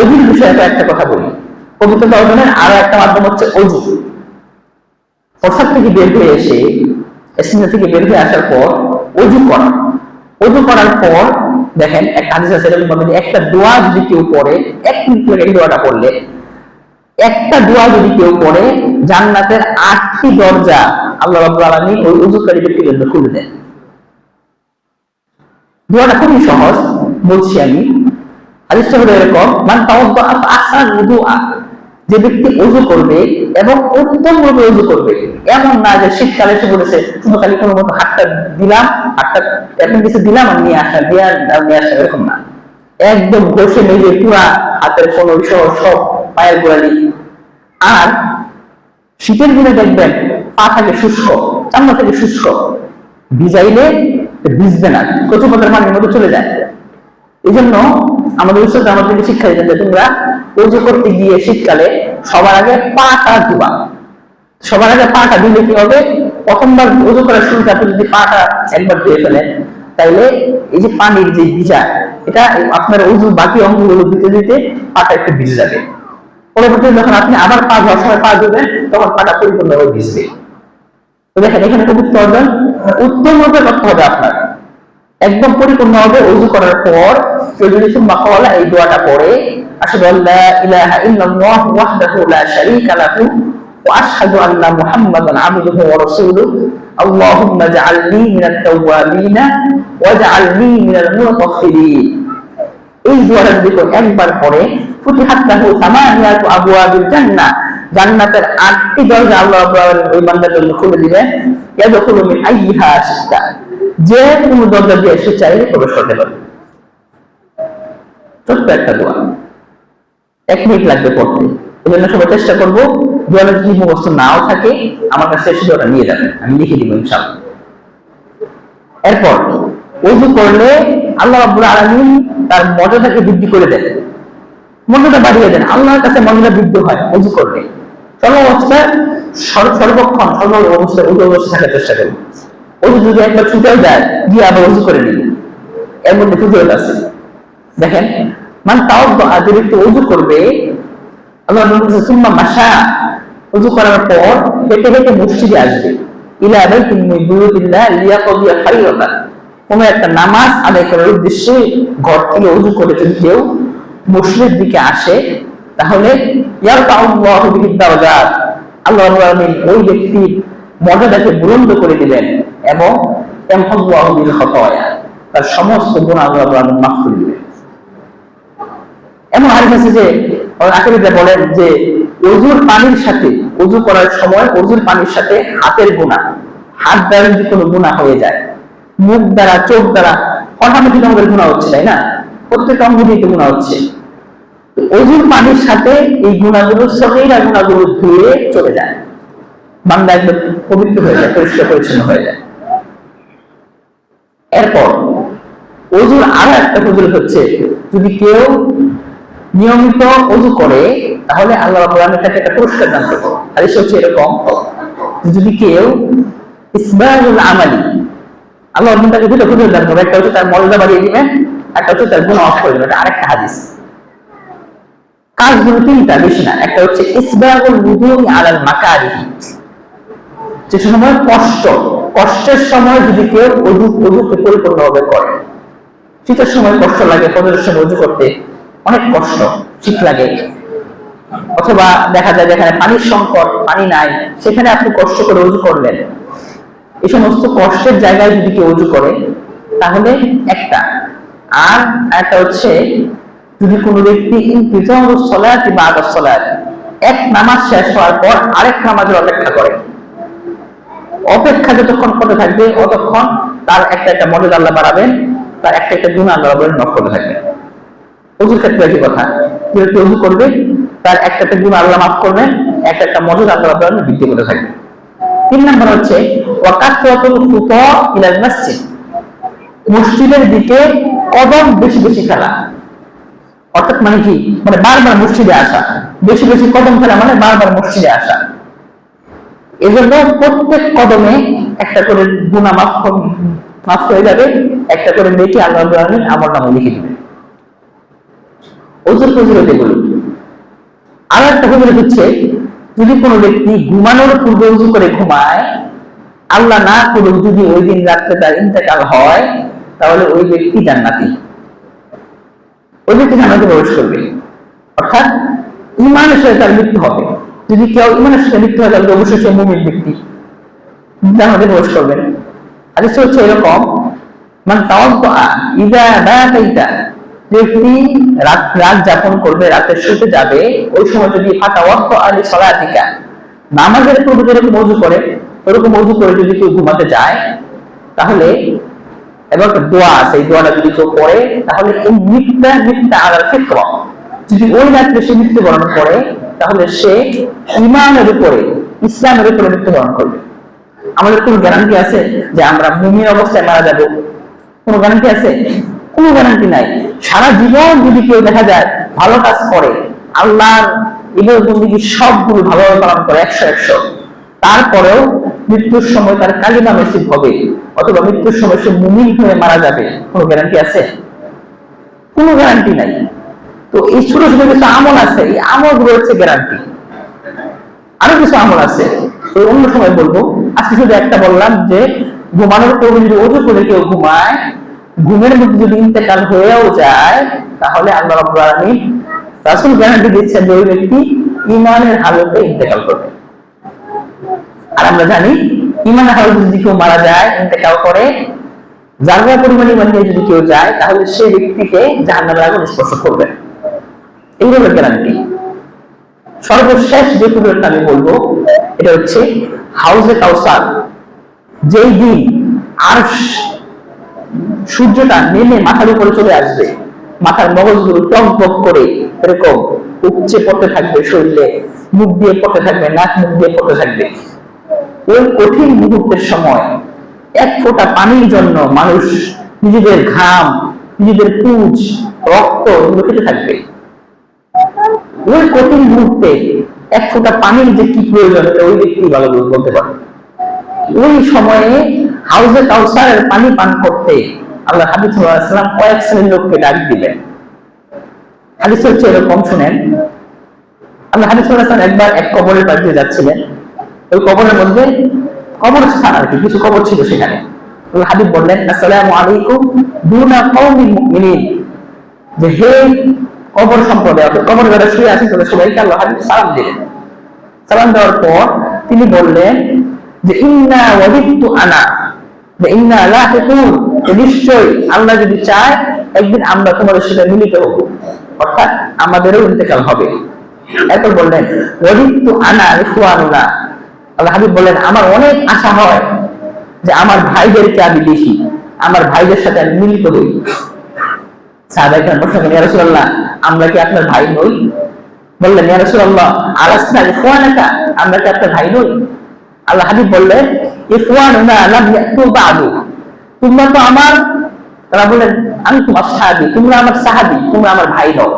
অজুর বিষয়ে একটা কথা বলি। পবিত্রতা অর্জনের আরও একটা মাধ্যম হচ্ছে অজু। প্রসাদ থেকে বের হয়ে এসে এসিনা থেকে বের হয়ে আসার পর অজু করা। অজু করার পর দেখেন একটা হাদিস আছে, এরকম ভাবে একটা দোয়া যদি কেউ পড়ে, এক মিনিট লাগে দোয়াটা পড়লে, একটা দোয়া যদি কেউ পড়ে, জান্নাতের আটটি দরজা আল্লাহ রাব্বুল আলামিন ওই উজুকারী ব্যক্তির জন্য খুলে দেন। দোয়াটা খুবই সহজ, বলছি আমি। হাদিসটা হলো এরকম, মান তাওয়াদ্দা আহসান উযুআ যে ব্যক্তি অজু করবে এবং উত্তম ভাবে অজু করবে। এমন না যে শীতকালে এসে বলেছে শুধু খালি কোনো মতো হাতটা দিলাম, হাতটা এখন কিছু দিলাম আর নিয়ে আসা দিয়ে নিয়ে আসা এরকম না। একদম বসে মেজে পুরা হাতের কোন সহ সব পায়ের গোড়ালি। আর শীতের দিনে দেখবেন, পা থাকে শুষ্ক, চামড়া থেকে শুষ্ক। ভিজাইলে ভিজবে না কচু পাতার পানির মতো চলে যায়। এই জন্য আমাদের উৎসব আমাদেরকে শিক্ষা দিতেন যে তোমরা উজু করতে গিয়ে শীতকালে সবার আগে পাটা দিবা সবার আগে পাটা দিলে কি হবে? প্রথমবার উজু করার শুরুতে আপনি যদি পাটা একবার ধুয়ে ফেলেন, তাইলে এই যে পানির যে ভিজা, এটা আপনার উজুর বাকি অঙ্গগুলো দিতে দিতে পাটা একটু ভিজে যাবে। পরবর্তীতে যখন আপনি আবার পা ধোয়ার সময় পা ধুবেন, তখন পাটা পরিপূর্ণভাবে ভিজবে। তো দেখেন, এখানে পবিত্র অর্জন উত্তম রূপে করতে হবে আপনার। একদম পরিপূর্ণ হবে উজু করার পর ফেডারেশন মাকাওয়ালা এই দোয়াটা পড়ে, আশহাদু আল্লা ইলাহা ইল্লাল্লাহ ওয়াহদাহু লা শারীকা লাহু ওয়া আশহাদু আন্না মুহাম্মাদান আবদুহু ওয়া রাসূলুহু। আল্লাহুম্মা জাআলনি মিনাত তাওয়াবিন ওয়া জাআলনি মিনাল মুতাফফিরিন। এই দোয়াটা যদি একবার পড়ে, ফুতিহাত লাহু সামানিয়াতু আবওয়াবিল জান্নাহ। জান্নাতের আটটি দরজা আল্লাহ রাব্বুল ওই বান্দার জন্য খুলে দিবেন, ইয়াদখুলু মিন আইহা শিতা যে কোনো দরজা দিয়ে সে চাইলে প্রবেশ করতে পারবে ছোট্ট একটা দোয়া। এক মিনিট লাগবে পড়তে। এই জন্য সবাই চেষ্টা করব দোয়াটা যদি মুখস্থ নাও থাকে, আমার কাছে এসে দোয়াটা নিয়ে যাবেন। আমি লিখে দিব ইনশাআল্লাহ এরপর ওযু করলে আল্লাহ রাব্বুল আলামিন তার মর্যাদাকে বৃদ্ধি করে দেন। মর্যাদা বাড়িয়ে দেন। আল্লাহর কাছে মর্যাদা বৃদ্ধি হয় ওযু করলে। সর্ব অবস্থায় সর্ব- সর্বক্ষণ সর্ব অবস্থায় ওযু অবস্থায় থাকার চেষ্টা করবে। ওযু যদি একবার ছুটেও যায়, গিয়ে আবার ওযু করে নিবে। এর মধ্যে ফজিলত আছে। দেখেন মান তাও যদি একটু ওযু করবে আল্লাহ নবী বলেছেন, সুম্মা মাশা ওযু করার পর হেঁটে হেঁটে মসজিদে আসবে। ইলা কোন একটা নামাজ আদায় করার উদ্দেশ্যে ঘর থেকে করে যদি কেউ মসজিদের দিকে আসে তাহলে ইয়ারফাউল্লাহু বিহি দারাজাত। আল্লাহ আলামিন ওই ব্যক্তির মর্যাদাকে বুলন্দ করে দিবেন এবং তার সমস্ত গুনাহ আল্লাহ আলামিন মাফ করে দিবেন এমন হাদিস আছে যে আকিরিদা বলেন যে, অজুর পানির সাথে অজু করার সময় অজুর পানির সাথে হাতের গুণা হাত দ্বারা যদি কোনো গুণা হয়ে যায়, মুখ দ্বারা, চোখ দ্বারা, অটোমেটিক আমাদের গুণা হচ্ছে, তাই না? প্রত্যেক অঙ্গ দিয়ে গুণা হচ্ছে। অজুর পানির সাথে এই গুণাগুলো সহিরা গুণাগুলো ধুয়ে চলে যায়। বান্দা একদম পবিত্র হয়ে যায়, পরিষ্কার পরিচ্ছন্ন হয়ে যায়। এরপর, অজুর আরও একটা ফজিলত হচ্ছে, যদি কেউ নিয়মিত অজু করে, তাহলে আল্লাহ আলামিন তাকে একটা পুরস্কার দান করবে। আর হচ্ছে এরকম যদি কেউ ইসবাহুল আমালি, আল্লাহ রাব্বুল তাকে দুটো ফজিলত দান করবে। একটা হচ্ছে তার মর্যাদা বাড়িয়ে দিবেন একটা হচ্ছে তার গুনাহ অফ করে এটা আরেকটা হাদিস। কাজগুলো তিনটা, বেশি না। একটা হচ্ছে আলাল যে সময় কষ্ট, কষ্টের সময় যদি কেউ অজু, অজুকে পরিপূর্ণভাবে করে, শীতের সময় কষ্ট লাগে, ফজরের সময় অজু করতে। অনেক কষ্ট শীত লাগে। অথবা দেখা যায় যেখানে পানির সংকট, পানি নাই, সেখানে আপনি কষ্ট করে অজু করলেন। এই সমস্ত কষ্টের জায়গায় যদি কেউ অজু করে, তাহলে একটা। আর একটা হচ্ছে, যদি কোনো ব্যক্তি সলাৎ বা আদর সলাৎ এক নামাজ শেষ হওয়ার পর আরেক নামাজের অপেক্ষা করে। অপেক্ষা যতক্ষণ করতে থাকবে, অতক্ষণ তার একটা একটা মর্যাদা আল্লাহ বাড়াবেন, তার একটা একটা গুণ আল্লাহ নফ করতে থাকবে অজুর ক্ষেত্রে একই কথা। যে ব্যক্তি অজু করবে, তার একটা একটা গুণ আল্লাহ মাফ করবেন একটা একটা মর্যাদা আল্লাহ আলামিন বৃদ্ধি করতে থাকবে তিন নম্বর হচ্ছে ওয়াকাতুল ফুতা ইলাল মসজিদ। মসজিদের দিকে কদম বেশি বেশি খেলা অর্থাৎ মানে কি? মানে বারবার মসজিদে আসা। বেশি বেশি কদম ফেলা মানে বারবার মসজিদে আসা। এজন্য প্রত্যেক কদমে একটা করে গুণা মাফ মাফ হয়ে যাবে, একটা করে মেয়েকে আল্লাহ আমার নামে লিখে দিবে ওজুর ফজিলত এগুলো। আর একটা ফজিলত হচ্ছে, যদি কোনো ব্যক্তি ঘুমানোর পূর্বে উজু করে ঘুমায়, আল্লাহ না করুক যদি ওই দিন রাত্রে তার ইন্তেকাল হয়, তাহলে ওই ব্যক্তি জান্নাতি। ওই ব্যক্তি জান্নাতে প্রবেশ করবে। অর্থাৎ ইমানের সাথে তার মৃত্যু হবে। যদি কেউ ইমানের সাথে মৃত্যু হয়, তাহলে অবশ্যই সে মুমিন ব্যক্তি। জান্নাতে প্রবেশ করবেন হাদিসটা হচ্ছে এরকম মানে তাওয়াক্কুআ ইদা বাতাইতা ব্যক্তি রাত রাত যাপন করবে, রাতে শুতে যাবে, ওই সময় যদি ফাতাওয়াক্কু আলি সলাতিকা নামাজের পূর্বে যেরকম ওযু করে, ওরকম ওযু করে যদি কেউ ঘুমাতে যায়, তাহলে এবং একটা দোয়া আছে, এই দোয়াটা যদি কেউ তাহলে এই যদি ওই রাত্রে সে মৃত্যুবরণ করে, তাহলে সে ইমানের উপরে, ইসলামের উপরে মৃত্যুবরণ করবে। আমাদের কোনো গ্যারান্টি আছে যে আমরা মুমিন অবস্থায় মারা যাব? কোনো গ্যারান্টি আছে? কোনো গ্যারান্টি নাই। সারা জীবন যদি কেউ দেখা যায় ভালো কাজ করে, আল্লাহর ইবাদত বন্দিগি সবগুলো ভালোভাবে পালন করে, একশো একশো। তারপরেও মৃত্যুর সময় তার কালিমা মেসিব হবে, অথবা মৃত্যুর সময় সে মুমিন হয়ে মারা যাবে, কোনো গ্যারান্টি আছে? কোনো গ্যারান্টি নাই। তো এই ছোট ছোট কিছু আমল আছে, এই আমলগুলো হচ্ছে গ্যারান্টি আরও কিছু আমল আছে, তো অন্য সময় বলব। আজকে শুধু একটা বললাম যে ঘুমানোর পূর্বে যদি ওজু করে কেউ ঘুমায়, ঘুমের মধ্যে যদি ইন্তেকাল হয়েও যায়, তাহলে আল্লাহ রাব্বুল আলামিন রাসূল গ্যারান্টি দিচ্ছেন যে ওই ব্যক্তি ইমানের হালতে ইন্তেকাল করবে। আর আমরা জানি ইমানের হালতে যদি কেউ মারা যায়, ইন্তেকাল করে জাররা পরিমাণ ইমান নিয়ে যদি কেউ যায়, তাহলে সেই ব্যক্তিকে জাহান্নামের আগুন স্পর্শ করবে। এইভাবে গ্যারান্টি। সর্বশেষ যে পুজোটা আমি বলব, এটা হচ্ছে হাউসে কাউসার। যেই দিন আর সূর্যটা নেমে মাথার উপরে চলে আসবে, মাথার মগজগুলো টক টক করে এরকম উপচে পড়তে থাকবে শরীরে, মুখ দিয়ে পড়তে থাকবে, নাক মুখ দিয়ে পড়তে থাকবে। ওই কঠিন মুহূর্তের সময় এক ফোঁটা পানির জন্য মানুষ নিজেদের ঘাম, নিজেদের পুজ, রক্ত এগুলো খেতে থাকবে। ওই কঠিন মুহূর্তে এক ফোঁটা পানির যে কি প্রয়োজন, ওই ব্যক্তি ভালো বলতে পারে। ওই সময়ে হাউসে কাউসারের পানি পান করতে আল্লাহ হাবিব কয়েক শ্রেণির লোককে ডাক দিলেন। হচ্ছে এরকম, শুনেন। আল্লাহ একবার এক কবরের দিয়ে যাচ্ছিলেন। ওই কবরের মধ্যে কবর স্থান আর কি, কিছু কবর ছিল সেখানে। আল্লাহ হাবিব বললেন, আসসালামু আলাইকুম দুনা কওমিল মুমিনিন। যে হে কবর সম্প্রদায় কবর শুয়ে আছেন সবাইকে আল্লাহ হাবিব সালাম দিলেন। সালাম দেওয়ার পর তিনি বললেন যে ইন্না ওয়াদিতু আনা, যে ইন্না লাহিকুন যে নিশ্চয়ই আল্লাহ যদি চায়, একদিন আমরা তোমাদের সাথে মিলিত হব। অর্থাৎ আমাদেরও ইন্তেকাল হবে। এরপর বললেন ওয়াদিতু আনা ইখওয়ানুনা আল্লাহ হাবিব বললেন, আমার অনেক আশা হয় যে আমার ভাইদেরকে আমি দেখি, আমার ভাইদের সাথে আমি মিলিত হই। সাহাবাইকার প্রশ্ন করেন রাসূলুল্লাহ, আমরা কি আপনার ভাই নই? বললেন, ইয়া রাসূলুল্লাহ আলাসনা ইখওয়ানাকা আমরা কি আপনার ভাই নই? আল্লাহ হাবিব বললেন ইয়াতু বাদু। তোমরা তো আমার, তারা বললেন আমি তোমার সাহাবি তোমরা আমার সাহাবি, তোমরা আমার ভাই নও।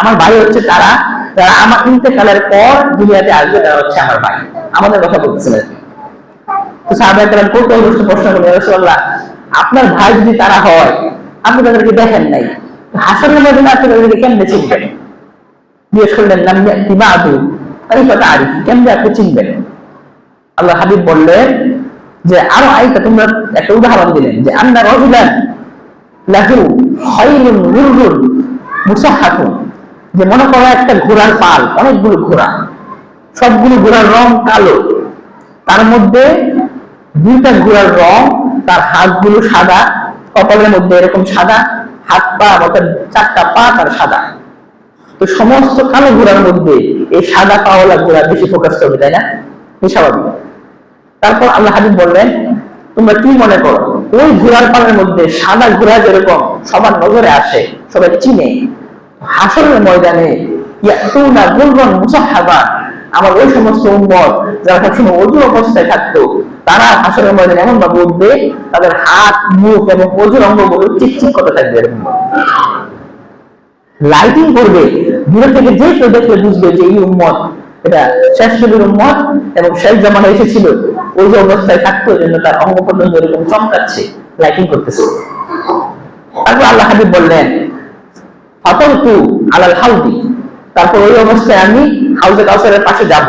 আমার ভাই হচ্ছে তারা যারা আমার ইন্তেকালের পর দুনিয়াতে আসবে, তারা হচ্ছে আমার ভাই। আমাদের কথা বলতেছিলেন। তো সাহাবায়ে কেরাম কৌতূহলগ্রস্ত প্রশ্ন করলেন রাসূলুল্লাহ, আপনার ভাই যদি তারা হয়, আপনি তাদেরকে দেখেন নাই। হাসানের মধ্যে আপনি তাদেরকে কেমনে চিনবেন? জিজ্ঞেস করলেন নাম ইমাদু তাই কথা আরিফ কেমনে আপনি চিনবেন? আল্লাহ হাবিব বললেন যে, আরও আইটা তোমরা একটা উদাহরণ দিলেন যে, আন্না রজুলান লাহু খাইলুন গুরগুর মুসাহাফুন যে, মনে করো একটা ঘোড়ার পাল, অনেকগুলো ঘোড়া, সবগুলো ঘোড়ার রং কালো। তার মধ্যে দুইটা ঘোড়ার রং, তার হাতগুলো সাদা, কপালের মধ্যে এরকম সাদা, হাত পা, অর্থাৎ চারটা পা তার সাদা। তো সমস্ত কালো ঘোড়ার মধ্যে এই সাদা পাওয়ালা ঘোড়া বেশি ফোকাস করবে, তাই না? স্বাভাবিক। তারপর আল্লাহ হাবিব বললেন, তোমরা কি মনে করো? ওই ঘোড়ার পালের মধ্যে সাদা ঘোড়া যেরকম সবার নজরে আসে, সবাই চিনে। হাসরের ময়দানে আমার ওই সমস্ত উম্মত যারা সবসময় অজু অবস্থায় থাকতো, তারা হাসরের ময়দানে এমন ভাবে উঠবে, তাদের হাত, মুখ এবং অজুর অঙ্গগুলো চিকচিক করতে থাকবে লাইটিং করবে। দূরে থেকে যে কেউ দেখলে বুঝবে যে এই উম্মত, এটা শেষ নবীর উম্মত এবং শেষ জামানা এসেছিল। ওই যে অবস্থায় থাকতো জন্য তার অঙ্গ পর্যন্ত এরকম চমকাচ্ছে লাইটিং করতেছে। তারপর আল্লাহ হাবিব বললেন, ফাতালতু আলাল হাউদি। তারপর ওই অবস্থায় আমি হাউজে কাউসারের পাশে যাব।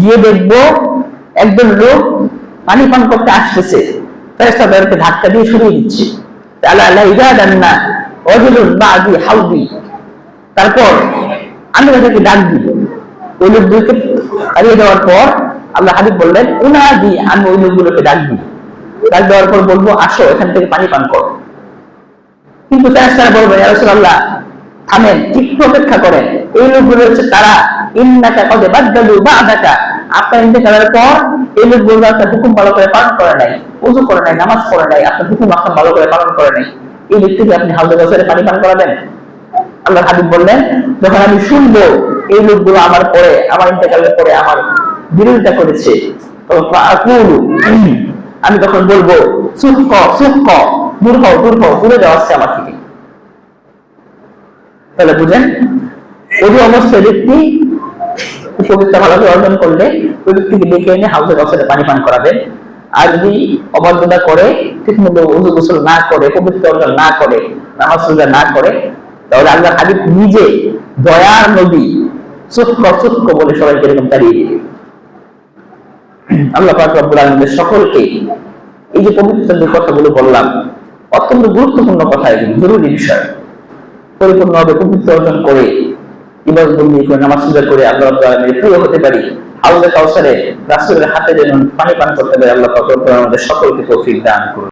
গিয়ে দেখব একজন লোক পানি পান করতে আসতেছে। ফেরেশতা তাদেরকে ধাক্কা দিয়ে সরিয়ে দিচ্ছে। আলা আলা ইবাদান্না রাজুলুন বাদি হাউদি। তারপর আমি তাদেরকে ডাক দিব ওই লোকগুলোকে হারিয়ে দেওয়ার পর আল্লাহ হাবিব বললেন, উনাদি আমি ওই লোকগুলোকে ডাক দিই ডাক দেওয়ার পর বলব, আসো, এখান থেকে পানি পান করো। কিন্তু তারা বলবে রাসূলুল্লাহ, থামেন একটু অপেক্ষা করেন। এই লোকগুলো হচ্ছে তারা, ইন্নাকা কদে বাদদালু বাদাকা। আপনার ইন্তেকালের পর এই লোকগুলো আপনার হুকুম ভালো করে পালন করে নাই উযু করে নাই, নামাজ পড়ে নাই, আপনার হুকুম আপনার ভালো করে পালন করে নাই। এই ব্যক্তিকে আপনি হাউজে বছরে পানি পান করাবেন। আল্লাহ হাবিব বললেন, যখন আমি শুনব, এই লোকগুলো আমার পরে, আমার ইন্তেকালের পরে আমার বিরোধিতা করেছে। আমি তখন বলব, সুখ সুখ দূর হচ্ছে আমার থেকে। তাহলে বুঝেন ওই অবস্থায় ব্যক্তি ভালোভাবে অর্জন করলে ওই ব্যক্তিকে ডেকে এনে হাউসের পানি পান করাবেন আর যদি অবাধ্যতা করে ঠিক মতো উজু গোসল না করে, পবিত্র অর্জন না করে নামাজ রোজা না করে, তাহলে আল্লাহ হাবিব নিজে দয়ার নবী সূক্ষ্ম সূক্ষ্ম বলে সবাইকে এরকম তাড়িয়ে দিবে। আল্লাহ পাক আলামিনের সকলকে এই যে পবিত্র কথাগুলো বললাম, অত্যন্ত গুরুত্বপূর্ণ কথা এগুলো, জরুরি বিষয়। পরিপূর্ণভাবে পবিত্র অর্জন করে, ইবাদত বন্দি করে, নামাজ পূজা করে আল্লাহ রাব্বুল প্রিয় হতে পারি। আল্লাহ কাউসারে রাসুলের হাতে যেন পানি পান করতে পারি, আল্লাহ পাক সকলকে তৌফিক দান করুন।